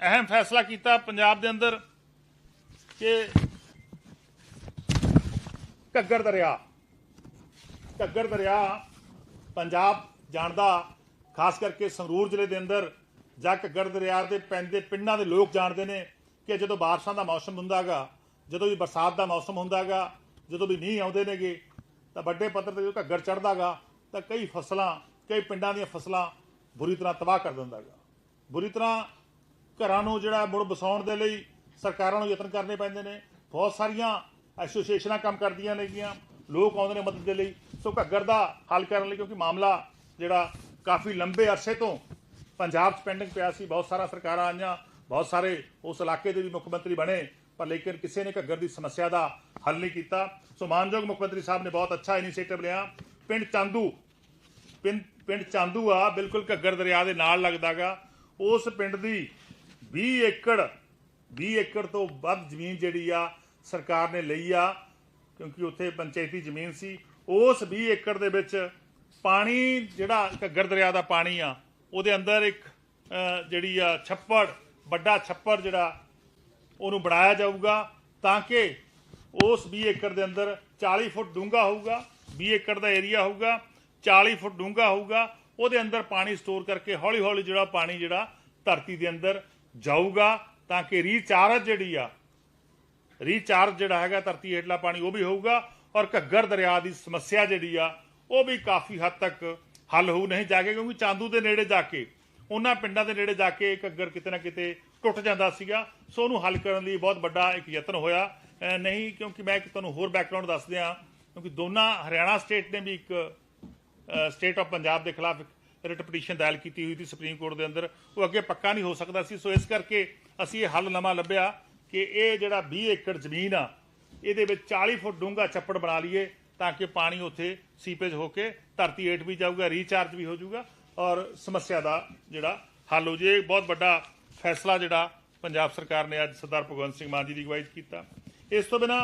ਅਹਿਮ ਫੈਸਲਾ ਕੀਤਾ ਪੰਜਾਬ ਦੇ ਅੰਦਰ ਕਿ ਘੱਗਰ ਦਰਿਆ ਘੱਗਰ ਦਰਿਆ ਪੰਜਾਬ ਜਾਣਦਾ ਖਾਸ ਕਰਕੇ ਸੰਗਰੂਰ ਜ਼ਿਲ੍ਹੇ ਦੇ ਅੰਦਰ ਜਾਂ ਘੱਗਰ ਦਰਿਆ ਦੇ ਪੈਂਦੇ ਪਿੰਡਾਂ ਦੇ ਲੋਕ ਜਾਣਦੇ ਨੇ ਕਿ ਜਦੋਂ ਬਾਰਿਸ਼ਾਂ ਦਾ ਮੌਸਮ ਹੁੰਦਾਗਾ ਜਦੋਂ ਵੀ ਬਰਸਾਤ ਦਾ ਮੌਸਮ ਹੁੰਦਾਗਾ ਜਦੋਂ ਵੀ ਮੀਂਹ ਆਉਂਦੇ ਨੇਗੇ, ਤਾਂ ਵੱਡੇ ਪੱਧਰ ਤੇ ਜਦੋਂ ਘੱਗਰ ਚੜਦਾਗਾ ਤਾਂ ਕਈ ਫਸਲਾਂ, ਕਈ ਪਿੰਡਾਂ ਦੀਆਂ ਫਸਲਾਂ ਬੁਰੀ ਤਰ੍ਹਾਂ ਤਬਾਹ ਕਰ ਦਿੰਦਾਗਾ ਬੁਰੀ ਤਰ੍ਹਾਂ ਘਰਾਂ ਨੂੰ ਜਿਹੜਾ ਮੁੜ ਵਸਾਉਣ ਦੇ ਲਈ ਸਰਕਾਰਾਂ ਨੂੰ ਯਤਨ ਕਰਨੇ ਪੈਂਦੇ ਨੇ। ਬਹੁਤ ਸਾਰੀਆਂ ਐਸੋਸੀਏਸ਼ਨਾਂ ਕੰਮ ਕਰਦੀਆਂ ਨੇਗੀਆਂ। ਲੋਕ ਆਉਂਦੇ ਨੇ ਮਦਦ ਦੇ ਲਈ। ਸੋ ਘੱਗਰ ਦਾ ਹੱਲ ਕਰਨ ਲਈ ਕਿਉਂਕਿ ਮਾਮਲਾ ਜਿਹੜਾ ਕਾਫੀ ਲੰਬੇ ਅਰਸੇ ਤੋਂ ਪੰਜਾਬ 'ਚ ਪੈਂਡਿੰਗ ਪਿਆ ਸੀ। ਬਹੁਤ ਸਾਰਾ ਸਰਕਾਰਾਂ ਆਈਆਂ, ਬਹੁਤ ਸਾਰੇ ਉਸ ਇਲਾਕੇ ਦੇ ਵੀ ਮੁੱਖ ਮੰਤਰੀ ਬਣੇ, ਪਰ ਲੇਕਿਨ ਕਿਸੇ ਨੇ ਘੱਗਰ ਦੀ ਸਮੱਸਿਆ ਦਾ ਹੱਲ ਨਹੀਂ ਕੀਤਾ। ਸੋ ਮਾਨਯੋਗ ਮੁੱਖ ਮੰਤਰੀ ਸਾਹਿਬ ਨੇ ਬਹੁਤ ਅੱਛਾ ਇਨੀਸ਼ੀਏਟਿਵ ਲਿਆ। ਪਿੰਡ ਚਾਂਦੂ, ਪਿੰਡ ਪਿੰਡ ਚਾਂਦੂ ਆ ਬਿਲਕੁਲ ਘੱਗਰ ਦਰਿਆ ਦੇ ਨਾਲ ਲੱਗਦਾਗਾ। ਉਸ ਪਿੰਡ ਦੀ 20 ਏਕੜ 20 ਏਕੜ ਤੋਂ ਵੱਧ ਜ਼ਮੀਨ ਜਿਹੜੀ ਆ ਸਰਕਾਰ ਨੇ ਲਈ ਆ, ਕਿਉਂਕਿ ਉੱਥੇ ਪੰਚਾਇਤੀ ਜ਼ਮੀਨ ਸੀ। ਉਸ 20 ਏਕੜ ਦੇ ਵਿੱਚ ਪਾਣੀ ਜਿਹੜਾ ਘੱਗਰ ਦਰਿਆ ਦਾ ਪਾਣੀ ਆ, ਉਹਦੇ ਅੰਦਰ ਇੱਕ ਜਿਹੜੀ ਆ ਛੱਪੜ, ਵੱਡਾ ਛੱਪੜ ਜਿਹੜਾ, ਉਹਨੂੰ ਬਣਾਇਆ ਜਾਊਗਾ ਤਾਂ ਕਿ ਉਸ 20 ਏਕੜ ਦੇ ਅੰਦਰ 40 ਫੁੱਟ ਡੂੰਘਾ ਹੋਊਗਾ 20 ਏਕੜ ਦਾ ਏਰੀਆ ਹੋਊਗਾ 40 ਫੁੱਟ ਡੂੰਘਾ ਹੋਊਗਾ, ਉਹਦੇ ਅੰਦਰ ਪਾਣੀ ਸਟੋਰ ਕਰਕੇ ਹੌਲੀ ਹੌਲੀ ਜਿਹੜਾ ਪਾਣੀ ਜਿਹੜਾ ਧਰਤੀ ਦੇ ਅੰਦਰ ਜਾਊਗਾ ਤਾਂ ਕਿ ਰੀਚਾਰਜ ਜਿਹੜੀ ਆ, ਰੀਚਾਰਜ ਜਿਹੜਾ ਹੈਗਾ ਧਰਤੀ ਹੇਠਲਾ ਪਾਣੀ, ਉਹ ਵੀ ਹੋਊਗਾ ਔਰ ਘੱਗਰ ਦਰਿਆ ਦੀ ਸਮੱਸਿਆ ਜਿਹੜੀ ਆ, ਉਹ ਵੀ ਕਾਫੀ ਹੱਦ ਤੱਕ ਹੱਲ ਹੋ ਨਹੀਂ ਜਾ ਕੇ, ਕਿਉਂਕਿ ਚਾਂਦੂ ਦੇ ਨੇੜੇ ਜਾ ਕੇ, ਉਹਨਾਂ ਪਿੰਡਾਂ ਦੇ ਨੇੜੇ ਜਾ ਕੇ ਘੱਗਰ ਕਿਤੇ ਨਾ ਕਿਤੇ ਟੁੱਟ ਜਾਂਦਾ ਸੀਗਾ, ਸੋ ਉਹਨੂੰ ਹੱਲ ਕਰਨ ਲਈ ਬਹੁਤ ਵੱਡਾ ਇੱਕ ਯਤਨ ਹੋਇਆ। ਨਹੀਂ, ਕਿਉਂਕਿ ਮੈਂ ਇੱਕ ਤੁਹਾਨੂੰ ਹੋਰ ਬੈਕਗ੍ਰਾਉਂਡ ਦੱਸ ਦਿਆਂ, ਕਿਉਂਕਿ ਦੋਨਾਂ ਹਰਿਆਣਾ ਸਟੇਟ ਨੇ ਵੀ ਇੱਕ ਸਟੇਟ ਆਫ ਪੰਜਾਬ ਦੇ ਖਿਲਾਫ ਰਿਟ ਪਟੀਸ਼ਨ ਦਾਇਰ ਕੀਤੀ ਹੋਈ ਸੀ ਸੁਪਰੀਮ ਕੋਰਟ ਦੇ ਅੰਦਰ, ਉਹ ਅੱਗੇ ਪੱਕਾ ਨਹੀਂ ਹੋ ਸਕਦਾ ਸੀ। ਸੋ ਇਸ ਕਰਕੇ ਅਸੀਂ ਇਹ ਹੱਲ ਨਵਾਂ ਲੱਭਿਆ ਕਿ ਇਹ ਜਿਹੜਾ 20 ਏਕੜ ਜ਼ਮੀਨ ਆ, ਇਹਦੇ ਵਿੱਚ 40 ਫੁੱਟ ਡੂੰਘਾ ਛੱਪੜ ਬਣਾ ਲਈਏ ਤਾਂ ਕਿ ਪਾਣੀ ਉੱਥੇ ਸੀਪੇਜ ਹੋ ਕੇ ਧਰਤੀ ਹੇਠ ਵੀ ਜਾਊਗਾ, ਰੀਚਾਰਜ ਵੀ ਹੋ ਜਾਊਗਾ ਔਰ ਸਮੱਸਿਆ ਦਾ ਜਿਹੜਾ ਹੱਲ ਹੋ ਜੇ ਇਹ ਬਹੁਤ ਵੱਡਾ ਫੈਸਲਾ ਜਿਹੜਾ ਪੰਜਾਬ ਸਰਕਾਰ ਨੇ ਅੱਜ ਸਰਦਾਰ ਭਗਵੰਤ ਸਿੰਘ ਮਾਨ ਜੀ ਦੀ ਅਗਵਾਈ ਕੀਤਾ। ਇਸ ਤੋਂ ਬਿਨਾ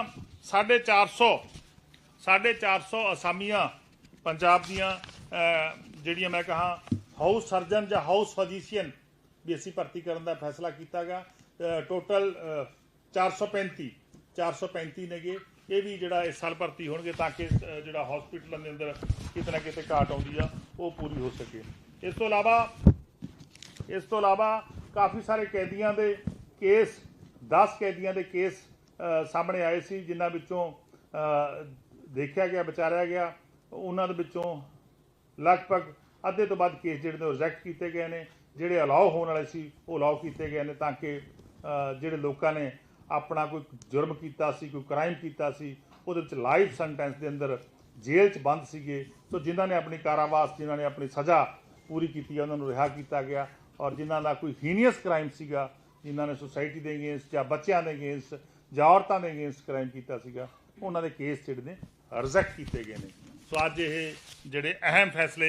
450 450 ਅਸਾਮੀਆਂ ਪੰਜਾਬ ਦੀਆਂ ਜਿਹੜੀਆਂ ਮੈਂ ਕਹਾ ਹਾਊਸ ਸਰਜਨ ਜਾਂ ਹਾਊਸ ਫਿਜ਼ੀਸ਼ੀਅਨ ਵੀ ਅਸੀਂ ਭਰਤੀ ਕਰਨ ਦਾ ਫੈਸਲਾ ਕੀਤਾ ਗਿਆ ਟੋਟਲ 435 435 ਨੇਗੇ। ਇਹ ਵੀ ਜਿਹੜਾ ਇਸ ਸਾਲ ਭਰਤੀ ਹੋਣਗੇ ਤਾਂ ਕਿ ਜਿਹੜਾ ਹਸਪੀਟਲਾਂ ਦੇ ਅੰਦਰ ਕਿਤੇ ਨਾ ਕਿਤੇ ਘਾਟ ਆਉਂਦੀ ਆ, ਉਹ ਪੂਰੀ ਹੋ ਸਕੇ। ਇਸ ਤੋਂ ਇਲਾਵਾ, ਇਸ ਤੋਂ ਇਲਾਵਾ ਕਾਫੀ ਸਾਰੇ ਕੈਦੀਆਂ ਦੇ ਕੇਸ 10 ਕੈਦੀਆਂ ਦੇ ਕੇਸ ਸਾਹਮਣੇ ਆਏ ਸੀ, ਜਿਨ੍ਹਾਂ ਵਿੱਚੋਂ ਦੇਖਿਆ ਗਿਆ, ਵਿਚਾਰਿਆ ਗਿਆ। ਉਹਨਾਂ ਦੇ ਵਿੱਚੋਂ ਲਗਭਗ ਅੱਧੇ ਤੋਂ ਵੱਧ ਕੇਸ ਜਿਹੜੇ ਨੇ ਰਿਜੈਕਟ ਕੀਤੇ ਗਏ ਨੇ, ਜਿਹੜੇ ਅਲਾਉ ਹੋਣ ਵਾਲੇ ਸੀ, ਉਹ ਅਲਾਉ ਕੀਤੇ ਗਏ ਨੇ ਤਾਂ ਕਿ ਜਿਹੜੇ ਲੋਕਾਂ ਨੇ ਆਪਣਾ ਕੋਈ ਜੁਰਮ ਕੀਤਾ ਸੀ, ਕੋਈ ਕ੍ਰਾਈਮ ਕੀਤਾ ਸੀ, ਉਹਦੇ ਵਿੱਚ ਲਾਈਫ ਸੈਂਟੈਂਸ ਦੇ ਅੰਦਰ ਜੇਲ੍ਹ 'ਚ ਬੰਦ ਸੀਗੇ। ਸੋ ਜਿਨ੍ਹਾਂ ਨੇ ਆਪਣੀ ਕਾਰਾਵਾਸ, ਜਿਨ੍ਹਾਂ ਨੇ ਆਪਣੀ ਸਜ਼ਾ ਪੂਰੀ ਕੀਤੀ ਹੈ ਉਹਨਾਂ ਨੂੰ ਰਿਹਾ ਕੀਤਾ ਗਿਆ। ਔਰ ਜਿਨ੍ਹਾਂ ਦਾ ਕੋਈ ਹੀਨੀਅਸ ਕ੍ਰਾਈਮ ਸੀਗਾ, ਜਿਨ੍ਹਾਂ ਨੇ ਸੁਸਾਇਟੀ ਦੇ ਅਗੇਂਸਟ ਜਾਂ ਬੱਚਿਆਂ ਦੇ ਅਗੇਂਸਟ ਜਾਂ ਔਰਤਾਂ ਦੇ ਅਗੇਂਸਟ ਕ੍ਰਾਈਮ ਕੀਤਾ ਸੀਗਾ, ਉਹਨਾਂ ਦੇ ਕੇਸ ਜਿਹੜੇ ਨੇ ਰਿਜੈਕਟ ਕੀਤੇ ਗਏ ਨੇ। ਸੋ ਅੱਜ ਇਹ ਜਿਹੜੇ ਅਹਿਮ ਫੈਸਲੇ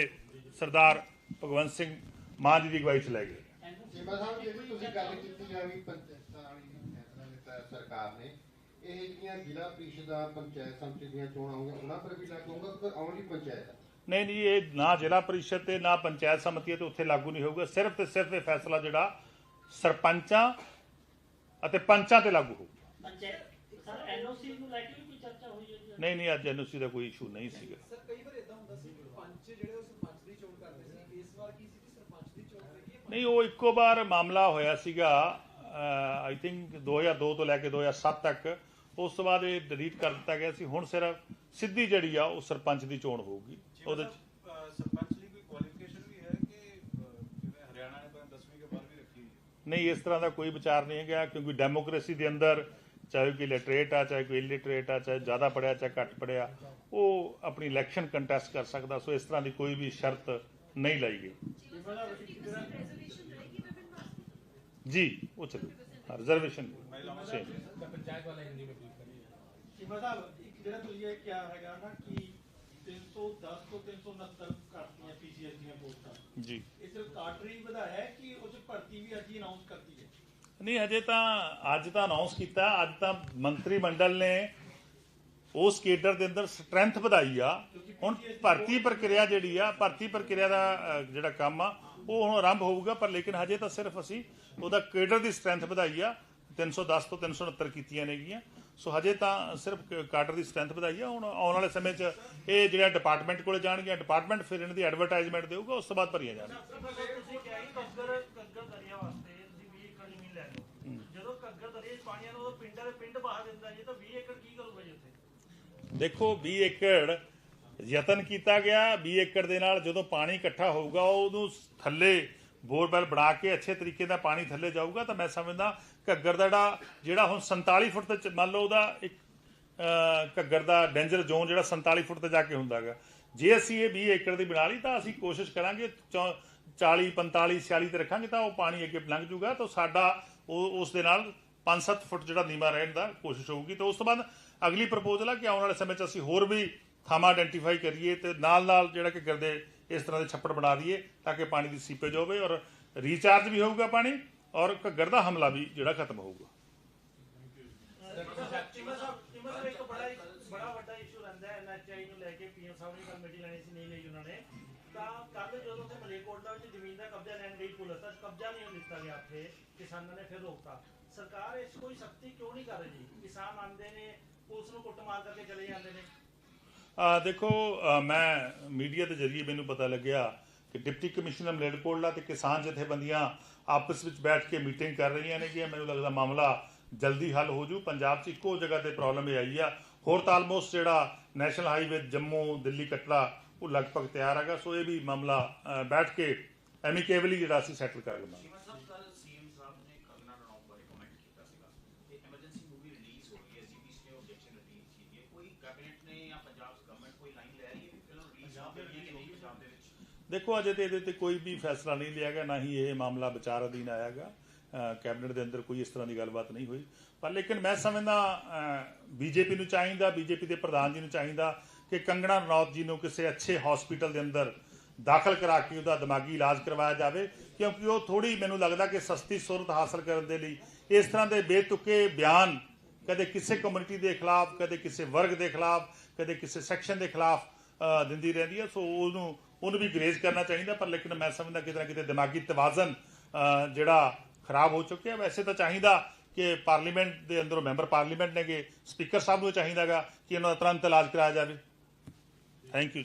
ਸਰਦਾਰ ਭਗਵੰਤ ਸਿੰਘ ਮਾਨ ਜੀ ਦੀ ਅਗਵਾਈ 'ਚ ਲੈ ਗਏ। ਚੀਮਾ ਸਾਹਿਬ ਜਿਹੜੀ ਤੁਸੀਂ ਗੱਲ ਕੀਤੀ ਆ ਵੀ ਪੰਚਾਇਤਾਂ ਵਾਲੀ ਫੈਸਲਾ ਲਿੱਤਾ ਸਰਕਾਰ ਨੇ। ਇਹ ਜਿਹੜੀਆਂ ਜ਼ਿਲ੍ਹਾ ਪ੍ਰੀਸ਼ਦਾਂ ਪੰਚਾਇਤ ਸਮਿਤੀ ਦੀਆਂ ਚੋਣਾਂ ਹੋਣਗੀਆਂ ਉਹਨਾਂ ਪਰ ਵੀ ਲਾਗੂ ਹੋਊਗਾ ਕਿ ਆਉਣ ਵਾਲੀ ਪੰਚਾਇਤ ਆ? ਨਹੀਂ ਨਹੀਂ ਇਹ ਨਾ ਜ਼ਿਲ੍ਹਾ ਪਰਿਸ਼ਦ ਤੇ ਨਾ ਪੰਚਾਇਤ ਸਮਿਤੀ ਤੇ ਉੱਥੇ ਲਾਗੂ ਨਹੀਂ ਹੋਊਗਾ। ਸਿਰਫ ਤੇ ਸਿਰਫ ਇਹ ਫੈਸਲਾ ਜਿਹੜਾ ਸਰਪੰਚਾਂ ਅਤੇ ਪੰਚਾਂ ਤੇ ਲਾਗੂ ਹੋਊਗਾ। ਪੰਚਾਇਤ ਸਰ ਐਨਓਸੀ ਨੂੰ ਲੈ ਕੇ ਵੀ ਕੋਈ ਚਰਚਾ ਹੋਈ ਹੈ ਜੀ ਨਹੀਂ ਨਹੀਂ ਅੱਜ ਐਨਓਸੀ ਦਾ ਕੋਈ ਇਸ਼ੂ ਨਹੀਂ ਸੀਗਾ। ਸਰ ਕਈ ਵਾਰ ਇਦਾਂ ਹੁੰਦਾ ਸੀ ਪੰਚ ਜਿਹੜੇ ਉਹ ਸਰਪੰਚ ਦੀ ਚੋਣ ਕਰਦੇ ਸੀ। ਇਸ ਵਾਰ ਕੀ ਸੀ ਕਿ ਸਰਪੰਚ ਦੀ ਚੋਣ ਰਹੀ ਹੈ ਨਹੀਂ ਉਹ ਇੱਕੋ ਵਾਰ ਮਾਮਲਾ ਹੋਇਆ ਸੀਗਾ ਆਈ ਥਿੰਕ 2002 ਤੋਂ ਲੈ ਕੇ 2007 ਤੱਕ। ਉਸ ਤੋਂ ਬਾਅਦ ਇਹ ਡਿਲੀਟ ਕਰ ਦਿੱਤਾ ਗਿਆ ਸੀ। ਹੁਣ ਸਿਰਫ ਸਿੱਧੀ ਜਿਹੜੀ ਆ ਉਹ ਸਰਪੰਚ ਦੀ ਚੋਣ ਹੋਊਗੀ। ਉਹਦੇ ਸਰਪੰਚ ਲਈ ਕੋਈ ਕੁਆਲੀਫਿਕੇਸ਼ਨ ਵੀ ਹੈ ਕਿ ਜਿਵੇਂ ਹਰਿਆਣਾ ਨੇ ਤਾਂ 10ਵੀਂ ਕੇ ਬਾਅਦ ਵੀ ਰੱਖੀ ਨਹੀਂ ਇਸ ਤਰ੍ਹਾਂ ਦਾ ਕੋਈ ਵਿਚਾਰ ਨਹੀਂ ਹੈਗਾ ਕਿਉਂਕਿ ਡੈਮੋਕ੍ਰੇਸੀ ਦੇ ਅੰਦਰ ਚਾਹੇ ਕੋਈ ਲਿਟਰੇਟ ਆ ਚਾਹੇ ਕੋਈ ਇਲਿਟਰੇਟ ਆ ਚਾਹੇ ਜ਼ਿਆਦਾ ਪੜਿਆ ਚਾਹੇ ਘੱਟ ਪੜਿਆ ਉਹ ਆਪਣੀ ਇਲੈਕਸ਼ਨ ਕੰਟੈਸਟ ਕਰ ਸਕਦਾ। ਸੋ ਇਸ ਤਰ੍ਹਾਂ ਦੀ ਕੋਈ ਵੀ ਸ਼ਰਤ ਨਹੀਂ ਲਾਈ ਗਈ। ਜੀ ਉਹ ਚਲੋ। ਰਿਜ਼ਰਵੇਸ਼ਨ ਸੇਮ ਸ਼ਿਮਾ ਸਾਹਿਬ ਇੱਕ ਜਿਹੜਾ ਤੁਸੀਂ ਇਹ ਕਿਹਾ ਹੈਗਾ ਨਾ ਕਿ 310 ਤੋਂ 369 ਕਰਤੀਆਂ ਪੀਸੀਐਸ ਦੀਆਂ ਪੋਸਟਾਂ। ਜੀ। ਇਹ ਸਿਰਫ ਕਾਟਰੀ ਵਧਾਇਆ ਹੈ ਕਿ ਉਹ ਚ ਭਰਤੀ ਵੀ ਅੱਜ ਹੀ ਅਨਾਉਂਸ ਕਰਤੀ ਹੈ? ਨਹੀਂ, ਹਜੇ ਤਾਂ ਅੱਜ ਤਾਂ ਅਨਾਉਂਸ ਕੀਤਾ, ਅੱਜ ਤਾਂ ਮੰਤਰੀ ਮੰਡਲ ਨੇ ਉਸ ਕੇਡਰ ਦੇ ਅੰਦਰ ਸਟਰੈਂਥ ਵਧਾਈ ਆ। ਹੁਣ ਭਰਤੀ ਪ੍ਰਕਿਰਿਆ ਜਿਹੜੀ ਆ, ਭਰਤੀ ਪ੍ਰਕਿਰਿਆ ਦਾ ਜਿਹੜਾ ਕੰਮ ਆ, ਉਹ ਹੁਣ ਆਰੰਭ ਹੋਊਗਾ, ਪਰ ਲੇਕਿਨ ਹਜੇ ਤਾਂ ਸਿਰਫ ਅਸੀਂ ਉਹਦਾ ਕੇਡਰ ਦੀ ਸਟਰੈਂਥ ਵਧਾਈ ਆ 310 ਤੋਂ 369 ਕੀਤੀਆਂ ਨੇਗੀਆਂ। ਸੋ ਹਜੇ ਤਾਂ ਸਿਰਫ ਕਾਡਰ ਦੀ ਸਟਰੈਂਥ ਵਧਾਈ ਆ, ਹੁਣ ਆਉਣ ਵਾਲੇ ਸਮੇਂ 'ਚ ਇਹ ਜਿਹੜਾ ਡਿਪਾਰਟਮੈਂਟ ਕੋਲੇ ਜਾਣਗੀਆਂ ਡਿਪਾਰਟਮੈਂਟ ਫਿਰ ਇਹਨਾਂ ਦੀ ਐਡਵਰਟਾਈਜ਼ਮੈਂਟ ਦੇਊਗਾ, ਉਸ ਤੋਂ ਬਾਅਦ ਭਰੀਆਂ ਜਾਣਗੀਆਂ ਤੁਸੀਂ ਕਿਹਾ ਕਿ ਘੱਗਰ ਘੱਗਰ ਦਰਿਆ ਵਾਸਤੇ ਤੁਸੀਂ 20 ਏਕੜ ਜ਼ਮੀਨ ਲੈ ਲਓ ਜਦੋਂ ਘੱਗਰ ਦਰਿਆ ਉਹ ਪਿੰਡਾਂ ਦੇ ਪਿੰਡ ਬਹਾ ਦਿੰਦਾ ਜੀ ਤਾਂ 20 ਏਕੜ ਕੀ ਕਰੂਗਾ ਜੀ ਉੱਥੇ? ਦੇਖੋ 20 ਏਕੜ ਯਤਨ ਕੀਤਾ ਗਿਆ 20 ਏਕੜ ਦੇ ਨਾਲ ਜਦੋਂ ਪਾਣੀ ਇਕੱਠਾ ਹੋਊਗਾ, ਉਹਨੂੰ ਥੱਲੇ ਬੋਰਵੈਲ ਬਣਾ ਕੇ ਅੱਛੇ ਤਰੀਕੇ ਨਾਲ ਪਾਣੀ ਥੱਲੇ ਜਾਊਗਾ, ਤਾਂ ਮੈਂ ਸਮਝਦਾ ਘੱਗਰ ਦਾ ਜਿਹੜਾ ਜਿਹੜਾ ਹੁਣ 47 ਫੁੱਟ ਤੇ ਮੰਨ ਲਓ ਉਹਦਾ ਇੱਕ ਘੱਗਰ ਦਾ ਡੇਂਜਰ ਜ਼ੋਨ ਜਿਹੜਾ 47 ਫੁੱਟ ਤੇ ਜਾ ਕੇ ਹੁੰਦਾਗਾ ਜੇ ਅਸੀਂ ਇਹ 20 ਏਕੜ ਦੀ ਬਣਾ ਲਈ, ਤਾਂ ਅਸੀਂ ਕੋਸ਼ਿਸ਼ ਕਰਾਂਗੇ ਚੌ- 40 45 46 ਤੇ ਰੱਖਾਂਗੇ, ਤਾਂ ਉਹ ਪਾਣੀ ਅੱਗੇ ਲੰਘ ਜੂਗਾ, ਤਾਂ ਸਾਡਾ ਉਹ, ਉਸ ਦੇ ਨਾਲ 5-7 ਫੁੱਟ ਜਿਹੜਾ ਨੀਵਾ ਰਹਿਣ ਦਾ ਕੋਸ਼ਿਸ਼ ਹੋਊਗੀ। ਤਾਂ ਉਸ ਤੋਂ ਬਾਅਦ ਅਗਲੀ ਪ੍ਰਪੋਜ਼ਲ ਆ ਕਿ ਆਉਣ ਵਾਲੇ ਸਮੇਂ 'ਚ ਅਸੀਂ ਹੋਰ ਵੀ ਥਾਵਾਂ ਆਇਡੈਂਟੀਫਾਈ ਕਰੀਏ ਤੇ ਨਾਲ ਨਾਲ ਜਿਹੜਾ ਕਿ ਗਰਦੇ ਇਸ ਤਰ੍ਹਾਂ ਦੇ ਛੱਪੜ ਬਣਾ ਦਈਏ ਤਾਂ ਕਿ ਪਾਣੀ ਦੀ ਸੀਪੇਜ ਹੋਵੇ ਔਰ ਰੀਚਾਰਜ ਵੀ ਹੋਊਗਾ ਪਾਣੀ ਔਰ ਘੱਗਰ ਦਾ ਹਮਲਾ ਵੀ ਜਿਹੜਾ ਖਤਮ ਹੋਊਗਾ। ਸਾਹਿਬ ਇੱਕ ਬੜਾ ਬੜਾ ਵੱਡਾ ਇਸ਼ੂ ਰਹਿੰਦਾ ਹੈ। ਐਨਐਚਆਈ ਨੂੰ ਲੈ ਕੇ ਪੀਐਮ ਸਾਹਿਬ ਨੇ ਕਮੇਟੀ ਲੈਣੀ ਸੀ, ਨਹੀਂ ਲਈ ਉਹਨਾਂ ਨੇ। ਤਾਂ ਕੱਲ ਜਦੋਂ ਤੇ ਮਲੇਕੋਟਲਾ ਵਿੱਚ ਜ਼ਮੀਨ ਦਾ ਕਬਜ਼ਾ ਲੈਣ ਗਈ ਪੁਲਿਸ ਤਾਂ ਕਬਜ਼ਾ ਨਹੀਂ ਲਿੱਤਾ ਗਿਆ ਉੱਥੇ, ਕਿਸਾਨਾਂ ਨੇ ਫਿਰ ਰੋਕਤਾ। ਸਰਕਾਰ ਇਸ ਕੋਈ ਸਖਤੀ ਕਿਉਂ ਨਹੀਂ ਕਰ ਰਹੀ? ਕਿਸਾਨ ਆਉਂਦੇ ਨੇ, ਪੁਲਿਸ ਨੂੰ ਕੁੱਟਮਾਰ ਕਰਕੇ ਚਲੇ ਜਾਂਦੇ ਨੇ। ਆ ਦੇਖੋ ਮੈਂ ਮੀਡੀਆ ਦੇ ਜ਼ਰੀਏ ਮੈਨੂੰ ਪਤਾ ਲੱਗਿਆ ਕਿ ਡਿਪਟੀ ਕਮਿਸ਼ਨਰ ਮਲੇਰਕੋਟਲਾ ਤੇ ਕਿਸਾਨ ਜਥੇਬੰਦੀਆਂ ਆਪਸ ਵਿੱਚ ਬੈਠ ਕੇ ਮੀਟਿੰਗ ਕਰ ਰਹੀਆਂ ਨੇ ਕਿ ਮੈਨੂੰ ਲੱਗਦਾ ਮਾਮਲਾ ਜਲਦੀ ਹੱਲ ਹੋ ਜੂ। ਪੰਜਾਬ 'ਚ ਇੱਕੋ ਜਗ੍ਹਾ ਤੇ ਪ੍ਰੋਬਲਮ ਇਹ ਆਈ ਆ। ਹੋਰ ਤਾਂ ਆਲਮੋਸਟ ਜਿਹੜਾ ਨੈਸ਼ਨਲ ਹਾਈਵੇ ਜੰਮੂ ਦਿੱਲੀ ਕਟੜਾ ਉਹ ਲਗਭਗ ਤਿਆਰ ਹੈਗਾ ਸੋ ਇਹ ਵੀ ਮਾਮਲਾ ਬੈਠ ਕੇ ਐਮੀਕੇਬਲੀ ਜਿਹੜਾ ਅਸੀਂ ਸੈਟਲ ਕਰ ਲਵਾਂਗੇ। ਸ਼ਿਵਾ ਸਾਹਿਬ ਕੱਲ ਸੀਐਮ ਸਾਹਿਬ ਨੇ ਕੰਗਨਾ ਰਣੌਤ ਬਾਰੇ ਕਮੈਂਟ ਕੀਤਾ ਸੀਗਾ। ਕਿ ਐਮਰਜੈਂਸੀ ਮੂਵੀ ਰਿਲੀਜ਼ ਹੋ ਗਈ ਹੈ ਸੀਬੀਸੀ ਨੇ ਆਬਜੈਕਸ਼ਨ ਰਿਲੀਜ਼ ਕੀਤੀ ਹੈ। ਕੋਈ ਕੈਬਨਿਟ ਨੇ ਜਾਂ ਪੰਜਾਬ ਗਵਰਨਮੈਂਟ ਕੋਈ ਲਾਈਨ ਲੈ ਰਹੀ ਹੈ ਕਿ ਫਿਲਮ ਰਿਲੀਜ਼ ਹੋ ਗਈ ਹੈ ਕਿ ਨਹੀਂ ਪੰਜਾਬ ਦੇ ਵਿੱਚ? ਦੇਖੋ ਅਜੇ ਤੇ ਇਹਦੇ ਤੇ ਕੋਈ ਵੀ ਫੈਸਲਾ ਨਹੀਂ ਲਿਆ ਗਿਆ ਨਾ ਹੀ ਇਹ ਮਾਮਲਾ ਵਿਚਾਰ ਅਧੀਨ ਆਇਆਗਾ ਕੈਬਨਿਟ ਦੇ ਅੰਦਰ ਕੋਈ ਇਸ ਤਰ੍ਹਾਂ ਦੀ ਗੱਲਬਾਤ ਨਹੀਂ ਹੋਈ। ਪਰ ਲੇਕਿਨ ਮੈਂ ਸਮਝਦਾ ਬੀਜੇਪੀ ਨੂੰ ਚਾਹੀਦਾ ਬੀਜੇਪੀ ਦੇ ਪ੍ਰਧਾਨ ਜੀ ਨੂੰ ਚਾਹੀਦਾ ਕਿ ਕੰਗਣਾ ਰਣੌਤ ਜੀ ਨੂੰ ਕਿਸੇ ਅੱਛੇ ਹਸਪੀਟਲ ਦੇ ਅੰਦਰ ਦਾਖਲ ਕਰਾ ਕੇ ਉਹਦਾ ਦਿਮਾਗੀ ਇਲਾਜ ਕਰਵਾਇਆ ਜਾਵੇ, ਕਿਉਂਕਿ ਉਹ ਥੋੜੀ ਮੈਨੂੰ ਲੱਗਦਾ ਕਿ ਸਸਤੀ ਸੁਰਤ ਹਾਸਲ ਕਰਨ ਦੇ ਲਈ ਇਸ ਤਰ੍ਹਾਂ ਦੇ ਬੇਤੁਕੇ ਬਿਆਨ ਕਦੇ ਕਿਸੇ ਕਮਿਊਨਿਟੀ ਦੇ ਖਿਲਾਫ, ਕਦੇ ਕਿਸੇ ਵਰਗ ਦੇ ਖਿਲਾਫ, ਕਦੇ ਕਿਸੇ ਸੈਕਸ਼ਨ ਦੇ ਖਿਲਾਫ ਦਿੰਦੀ ਰਹਿੰਦੀ ਹੈ। ਸੋ ਉਹਨੂੰ ਉਹਨੂੰ ਵੀ ਗਰੇਜ਼ ਕਰਨਾ ਚਾਹੀਦਾ, ਪਰ ਲੇਕਿਨ ਮੈਂ ਸਮਝਦਾ ਕਿਤੇ ਨਾ ਕਿਤੇ ਦਿਮਾਗੀ ਤਵਾਜ਼ਨ ਜਿਹੜਾ ਖਰਾਬ ਹੋ ਚੁੱਕਿਆ ਵੈਸੇ ਤਾਂ ਚਾਹੀਦਾ ਕਿ ਪਾਰਲੀਮੈਂਟ ਦੇ ਅੰਦਰੋਂ ਮੈਂਬਰ ਪਾਰਲੀਮੈਂਟ ਨੇਗੇ ਸਪੀਕਰ ਸਾਹਿਬ ਨੂੰ ਚਾਹੀਦਾਗਾ ਕਿ ਇਹਨਾਂ ਦਾ ਤੁਰੰਤ ਇਲਾਜ ਕਰਾਇਆ ਜਾਵੇ। Thank you